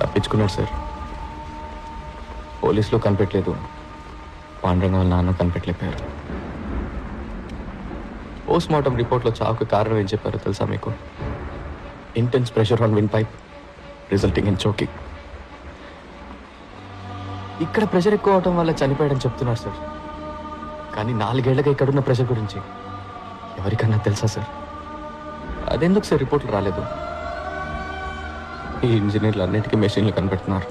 తప్పించుకున్నాడు సార్. పోలీసులో కనిపెట్టలేదు. పాండ్రంగం వాళ్ళ నాన్న కనిపెట్టలేకపోయారు. పోస్ట్ మార్టం రిపోర్ట్లో చావుకు కారణం ఏం చెప్పారో తెలుసా మీకు? Intense pressure on windpipe resulting in choking ఇక్కడ ప్రెషర్ ఎక్కువ అవటం వల్ల చనిపోయాడని చెప్తున్నారు సార్. కానీ నాలుగేళ్ళగా ఇక్కడున్న ప్రెషర్ గురించి. ఎవరికన్నా తెలుసా సార్ అదెందుకు సార్ రిపోర్ట్లు రాలేదు. ఈ ఇంజనీర్లు అన్నిటికీ మెషిన్లు కనిపెడుతున్నారు.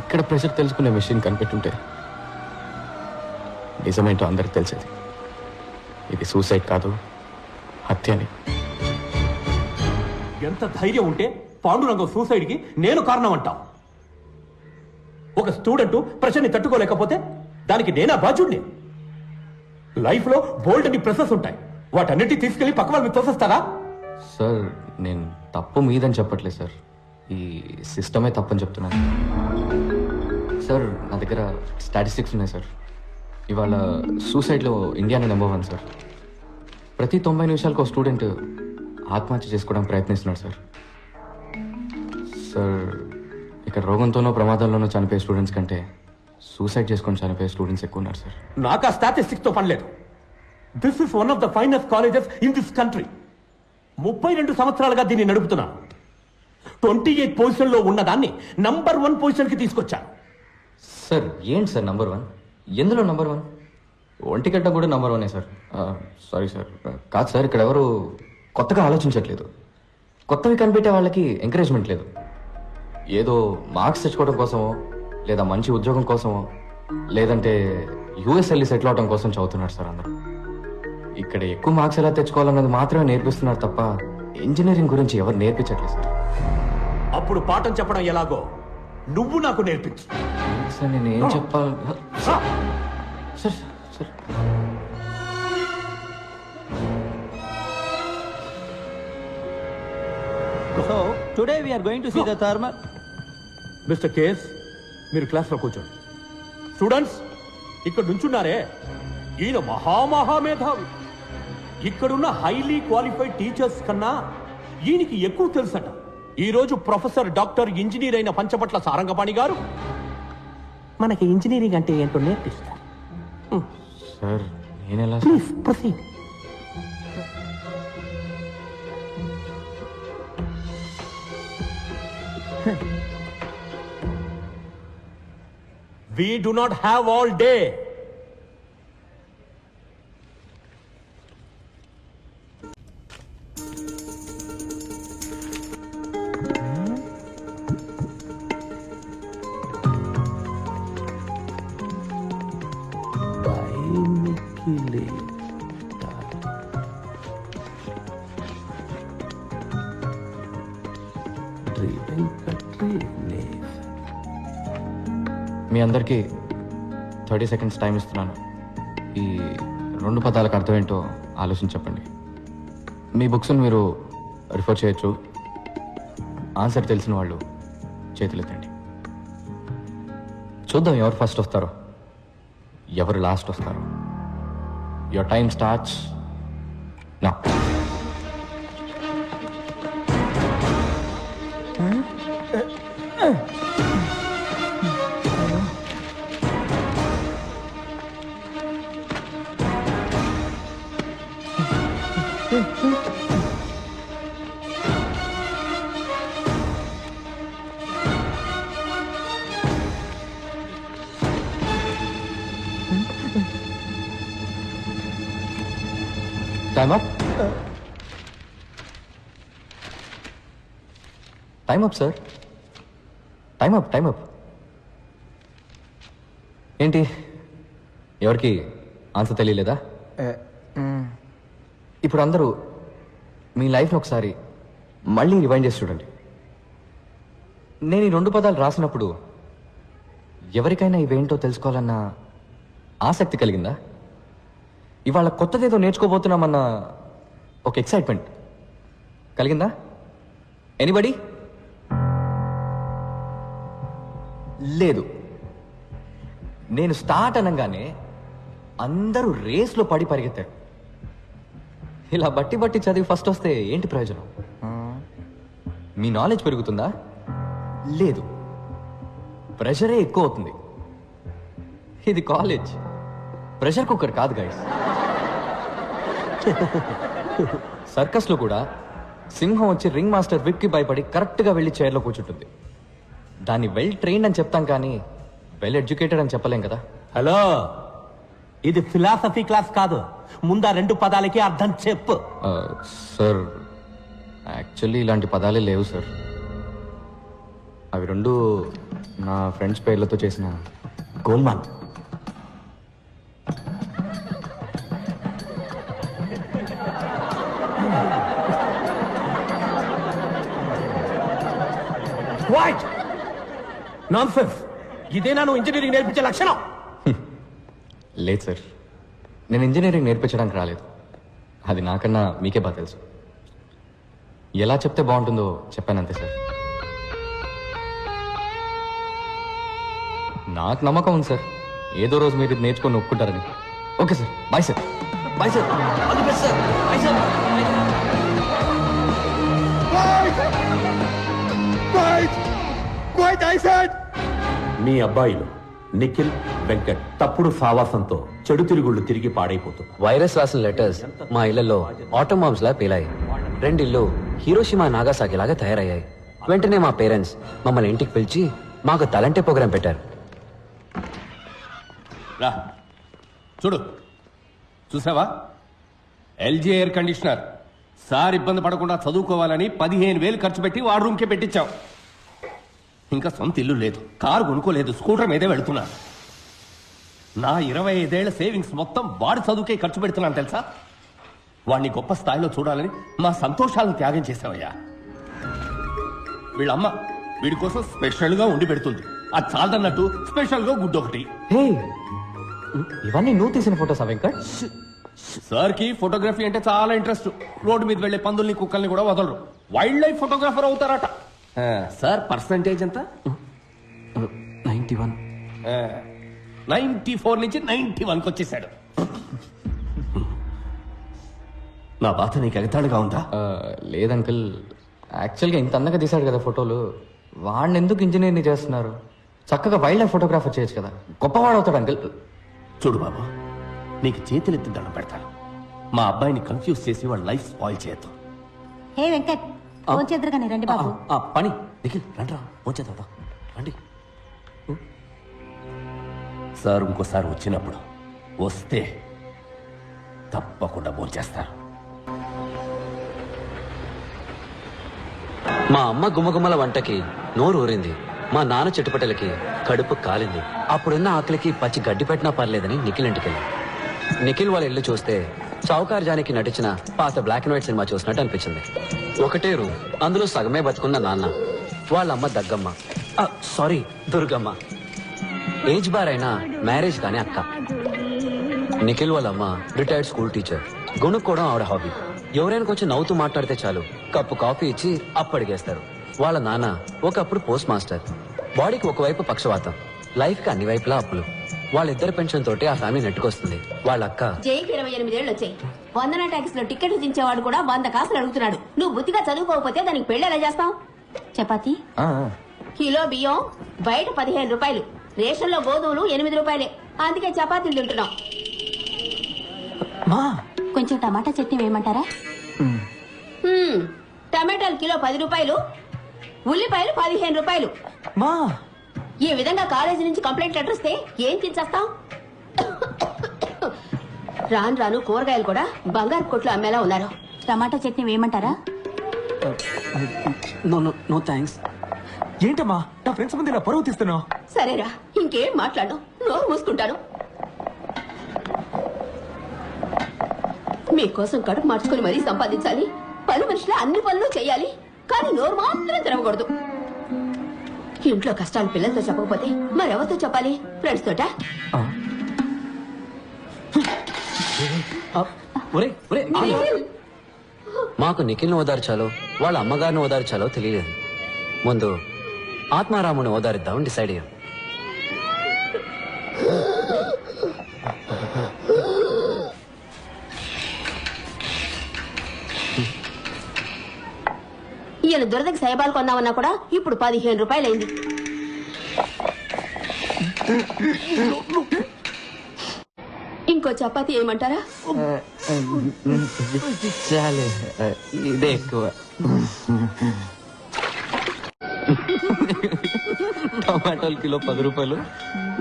ఇక్కడ ప్రెషర్ తెలుసుకునే మెషిన్ కనిపెట్టుంటే నిజమేంటో అందరికి తెలిసేది. ఇది సూసైడ్ కాదు హత్య అని. ఎంత ధైర్యం ఉంటే పాండురంగం సూసైడ్కి నేను కారణం అంటా ఒక స్టూడెంట్ ప్రెషర్ని తట్టుకోలేకపోతే దానికి నేనా బాధ్యుడిని? లైఫ్లో బోల్డ్ అని ప్రెసెస్ ఉంటాయి. వాటన్నిటి తీసుకెళ్ళి పక్క వాళ్ళకి తోసేస్తారా? సార్ నేను తప్పు మీదని చెప్పట్లేదు సార్ ఈ సిస్టమే తప్పని చెప్తున్నాను. సార్ నా దగ్గర స్టాటిస్టిక్స్ ఉన్నాయి సార్ ఇవాళ సూసైడ్లో ఇండియానే నెంబర్ వన్ సార్ ప్రతి తొంభై నిమిషాలకు ఒక స్టూడెంట్ ఆత్మహత్య చేసుకోవడానికి ప్రయత్నిస్తున్నాడు సార్ సార్ ఇక్కడ రోగంతోనో ప్రమాదంలోనో చనిపోయే స్టూడెంట్స్ కంటే సూసైడ్ చేసుకొని చనిపోయే స్టూడెంట్స్ ఎక్కువ ఉన్నారు సార్ నాకు ఆ స్టాటిస్టిక్స్తో పనిలేదు this is one of the finest colleges in this country ముప్పై రెండు సంవత్సరాలుగా దీన్ని నడుపుతున్నాను. ట్వంటీ ఎయిట్ పొజిషన్లో ఉన్న దాన్ని నంబర్ వన్ పొజిషన్కి తీసుకొచ్చాను. సార్ ఏంటి సార్ నంబర్ వన్ ఎందులో నంబర్ వన్ ఒంటిగడ్డ కూడా నంబర్ వనే సార్ సారీ సార్ కాదు సార్ ఇక్కడ ఎవరు కొత్తగా ఆలోచించట్లేదు. కొత్తవి కనిపెట్టే వాళ్ళకి ఎంకరేజ్మెంట్ లేదు. ఏదో మార్క్స్ తెచ్చుకోవడం కోసమో లేదా మంచి ఉద్యోగం కోసమో లేదంటే యూఎస్ వెళ్ళి సెటిల్ అవడం కోసం చదువుతున్నారు సార్ అందరూ. ఇక్కడ ఎక్కువ మార్క్స్ ఎలా తెచ్చుకోవాలన్నది మాత్రమే నేర్పిస్తున్నారు తప్ప ఇంజనీరింగ్ గురించి ఎవరు నేర్పించట్లేదు సార్. అప్పుడు పాఠం చెప్పడం ఎలాగో నువ్వు నాకు నేర్పించు. సార్ నేను ఏం చెప్పాలి? Sir sir. So today we are going to see the thermal mister KS మీరు క్లాస్లో కూర్చోండి. స్టూడెంట్స్ ఇక్కడ నుంచున్నారే. ఈయన మహామహామేధావి ఇక్కడున్న హైలీ క్వాలిఫైడ్ టీచర్స్ కన్నా ఈయనకి ఎక్కువ తెలుసట. ఈ రోజు ప్రొఫెసర్ డాక్టర్ ఇంజనీర్ అయిన పంచపట్ల సారంగపాణి గారు మనకి ఇంజనీరింగ్ అంటే ఏంటో నేర్పిస్తారు. సార్ నేను ఎలా please proceed We do not have all day. మీ అందరికీ థర్టీ సెకండ్స్ టైం ఇస్తున్నాను. ఈ రెండు పదాలకు అర్థం ఏంటో ఆలోచించి చెప్పండి. మీ బుక్స్ని మీరు రిఫర్ చేయొచ్చు. ఆన్సర్ తెలిసిన వాళ్ళు చేతులెత్తండి చూద్దాం ఎవరు ఫస్ట్ వస్తారో. ఎవరు లాస్ట్ వస్తారో. యువర్ టైం స్టార్ట్స్ నా time up time up sir time up time up ఏంటి? ఎవరికి ఆన్సర్ తెలియలేదా? ఇప్పుడు అందరూ మీ లైఫ్ని ఒకసారి మళ్ళీ రివైండ్ చేసి చూడండి. నేను ఈ రెండు పదాలు రాసినప్పుడు ఎవరికైనా ఇవేంటో తెలుసుకోవాలన్న ఆసక్తి కలిగిందా? ఇవాళ కొత్తదేదో నేర్చుకోబోతున్నామన్న ఒక ఎక్సైట్మెంట్ కలిగిందా? ఎనీబడి లేదు. నేను స్టార్ట్ అనగానే అందరూ రేస్లో పడి పరిగెత్తారు. ఇలా బట్టి బట్టి చదివి ఫస్ట్ వస్తే ఏంటి ప్రయోజనం? మీ నాలెడ్జ్ పెరుగుతుందా? లేదు. ప్రెషరే ఎక్కువ అవుతుంది. ఇది కాలేజ్ ప్రెషర్ కుక్కర్ కాదు గైస్ సర్కస్లో కూడా సింహం వచ్చి రింగ్ మాస్టర్ విక్కి భయపడి కరెక్ట్గా వెళ్ళి చైర్లో కూర్చుంటుంది. దాన్ని వెల్ ట్రైన్డ్ అని చెప్తాం కానీ వెల్ ఎడ్యుకేటెడ్ అని చెప్పలేం కదా. హలో ఇది ఫిలాసఫీ క్లాస్ కాదు. ముందా రెండు పదాలకి అర్థం చెప్పు. సార్ యాక్చువల్లీ ఇలాంటి పదాలే లేవు సార్. అవి రెండు నా ఫ్రెండ్స్ పేర్లతో చేసిన గోల్మాల్. వాట్ నాన్సెన్స్ ఇదేనా నువ్వు ఇంజనీరింగ్ నేర్పించే లక్షణం? లేదు సార్. నేను ఇంజనీరింగ్ నేర్పించడానికి రాలేదు. అది నాకన్నా మీకే బాగా తెలుసు. ఎలా చెప్తే బాగుంటుందో చెప్పాను అంతే సార్. నాకు నమ్మకం ఉంది సార్. ఏదో రోజు మీరు ఇది నేర్చుకొని ఒప్పుకుంటారని. Okay sir. Bye sir bye sir all the best sir bye sir మీ అబ్బాయిలు నిఖిల్ వెంకట్ తప్పుడు సావాసంతో చెడు తిరుగుళ్ళు తిరిగి పాడైపోతున్నారు వైరస్ రాసిన లెటర్స్ మా ఇళ్ళలో ఆటోమ్ బాంబ్స్ లా పేలాయి. రెండిల్లు హీరోషిమా నాగాసాకి లాగా తయారయ్యాయి. వెంటనే మా పేరెంట్స్ మమ్మల్ని ఇంటికి పిలిచి మాకు తలంటే ప్రోగ్రాం పెట్టారు. రా. చూడు. చూసావా ఎల్జీ ఎయిర్ కండిషనర్. సార్ ఇబ్బంది పడకుండా చదువుకోవాలని పదిహేను వేలు ఖర్చు పెట్టి వాడు రూమ్కే పెట్టించాం. ఇంకా సొంత ఇల్లు లేదు కారు కొనుక్కోలేదు స్కూటర్ మీదే వెళుతున్నా. నా ఇరవై ఐదేళ్ళ సేవింగ్స్ మొత్తం వాడి చదువుకే ఖర్చు పెడుతున్నాను తెలుసా? వాడిని గొప్ప స్థాయిలో చూడాలని మా సంతోషాలను త్యాగం చేసావయ్యా వీళ్ళమ్మ వీడి కోసం స్పెషల్గా ఉండి పెడుతుంది. అది చాలదన్నట్టు స్పెషల్గా గుడ్డు ఒకటి. హే! ఇవన్నీ నువ్వు తీసిన ఫోటోసా వెంకట్? సార్కి ఫోటోగ్రఫీ అంటే చాలా ఇంట్రెస్ట్. రోడ్డు మీద వెళ్ళే పందుల్ని కుక్కల్ని కూడా వదలరు. వైల్డ్ లైఫ్ ఫోటోగ్రాఫర్ అవుతారట. సార్ పర్సంటేజ్ ఎంత? Ninety one. నైన్టీ ఫోర్ నుంచి నైన్టీ వన్కి వచ్చేసాడు. నా బాధ నీకు ఎగతాడుగా ఉందా? ఆ, లేదు అంకుల్. యాక్చువల్గా ఇంత అందంగా తీశాడు కదా ఫోటోలు. వాడిని ఎందుకు ఇంజనీర్ని చేస్తున్నారు? చక్కగా వైల్డ్ లైఫ్ ఫోటోగ్రాఫర్ చేయొచ్చు కదా. గొప్పవాడు అవుతాడు అంకుల్. చూడు బాబు నీకు చేతులెత్తి దండం పెడతాను. మా అబ్బాయిని కన్ఫ్యూజ్ చేసి వాడు లైఫ్ స్పాయిల్ చేయొద్దు. హే వెంకట్ ఫోన్ చేద్దరు కానీ రండి బాబు. పని. నిఖిల్ రండి రా. వచ్చేదా రండి సార్ ఇంకోసారి వచ్చినప్పుడు వస్తే తప్పకుండా భోంచేస్తారు మా అమ్మ గుమగుమల వంటకి నోరు ఊరింది. మా నాన్న చెట్టుపట్టలకి కడుపు కాలింది. అప్పుడున్న ఆకలికి పచ్చి గడ్డి పెట్టినా పర్లేదని నిఖిల్ ఇంటికెళ్ళి. నిఖిల్ వాళ్ళ ఇల్లు చూస్తే చౌకార్ జానికి నటించిన పాత బ్లాక్ అండ్ వైట్ సినిమా చూసినట్టు అనిపించింది. ఒకటే రూమ్ అందులో సగమే బతుకున్న నాన్న వాళ్ళమ్మ దగ్గమ్మ. సారీ దుర్గమ్మ. ఏజ్ బార్ అయినా మ్యారేజ్ కానీ అక్క. నిఖిల్ వాళ్ళమ్మ రిటైర్డ్ స్కూల్ టీచర్ గుణుక్కోవడం ఆవిడ హాబీ ఎవరైనా కొంచెం నవ్వుతూ మాట్లాడితే చాలు. కప్పు కాఫీ ఇచ్చి అప్పడిగేస్తారు. వాళ్ళ నాన్న ఒకప్పుడు పోస్ట్ మాస్టర్ బాడీకి ఒకవైపు పక్షవాతం. లైఫ్కి అన్ని వైపులా అప్పులు. వాళ్ళిద్దరి పెన్షన్ తోటి ఆ ఫ్యామిలీ నెట్టుకొస్తుంది. వాళ్ళ అక్క జైకి ఇరవై ఎనిమిదేళ్ళు వచ్చాయి వందన ట్యాక్స్లో టికెట్లు దించేవాడు కూడా వంద కాసులు అడుగుతున్నాడు. నువ్వు బుద్ధిగా చదువుకోకపోతే దానికి పెళ్ళి ఎలా చేస్తావు? చపాతి. కిలో బియ్యం బయట పదిహేను రూపాయలు రేషన్లో గోధుమలు ఎనిమిది రూపాయలే. అందుకే చపాతీలు తింటున్నాం. మా. కొంచెం టమాటా చట్నీ వేయమంటారా? టమాటాలు కిలో పది రూపాయలు ఉల్లిపాయలు పదిహేను రూపాయలు. మా. ఈ విధంగా కాలేజీ నుంచి కంప్లైంట్ లెటర్ వస్తే ఏం తినేస్తాం రాను రాను కూరగాయలు కూడా బంగారు కొట్లు అమ్మేలా ఉన్నారు. టమాటా చట్నీ వేయమంటారా? నో నో నో థ్యాంక్స్ ఏంటమ్మా నా ఫ్రెండ్స్ ముందు ఇలా పరువు తీస్తున్నావు? సరేరా ఇంకేం మాట్లాడు నోరు మూసుకుంటాను. మీకోసం కడుపు మార్చుకుని మరీ సంపాదించాలి. పని మనుషులు అన్ని పనులు చేయాలి. కానీ నోరు మాత్రం తెరవకూడదు. ఇంట్లో కష్టాలు పిల్లలతో చెప్పకపోతే మరెవరితో చెప్పాలి? ఫ్రెండ్స్ తోట? మాకు నిఖిల్ని ఓదార్చాలో వాళ్ళ అమ్మగారిని ఓదార్చాలో తెలియలేదు. ముందు ఆత్మారాముని ఓదారిద్దాం డిసైడ్ అయ్యాం. నేను దురదకి సైబాలు కొందామన్నా కూడా ఇప్పుడు పదిహేను రూపాయలైంది. ఇంకో చపాతీ ఏమంటారా? చాలే ఇదే ఎక్కువ. టమాటాలు కిలో పది రూపాయలు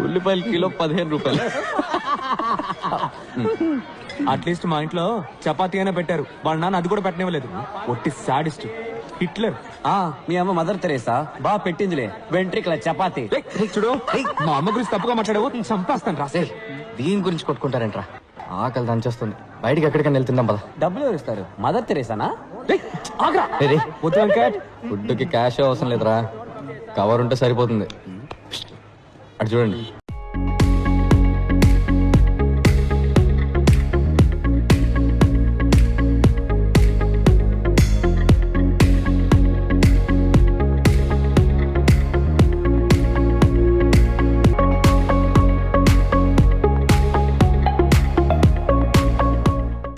ఉల్లిపాయలు కిలో పదిహేను రూపాయలు. అట్లీస్ట్ మా ఇంట్లో చపాతీ అయినా పెట్టారు. వాళ్ళ నాన్న అది కూడా పెట్టనివ్వలేదు. ఒట్టి సాడిస్ట్. హిట్లర్. ఆ మీ అమ్మ మదర్ తెరేసా? బా పెట్టిందిలే. వెంట్రికల చపాతి. చూడు. మా అమ్మ గురించి తప్పుగా మాట్లాడావు. చంపేస్తాను ఏయ్, దీని గురించి కొట్టుకుంటారంట్రా? ఆకలి దంచేస్తుంది. బయటికి ఎక్కడికైనా వెళ్తుందాం పద. డబ్బులు ఎవరు ఇస్తారు మదర్ తెరేసానా? రే, రే ఫుడ్కి క్యాష్ అవసరం లేదురా. కవర్ ఉంటే సరిపోతుంది. అటు చూడండి.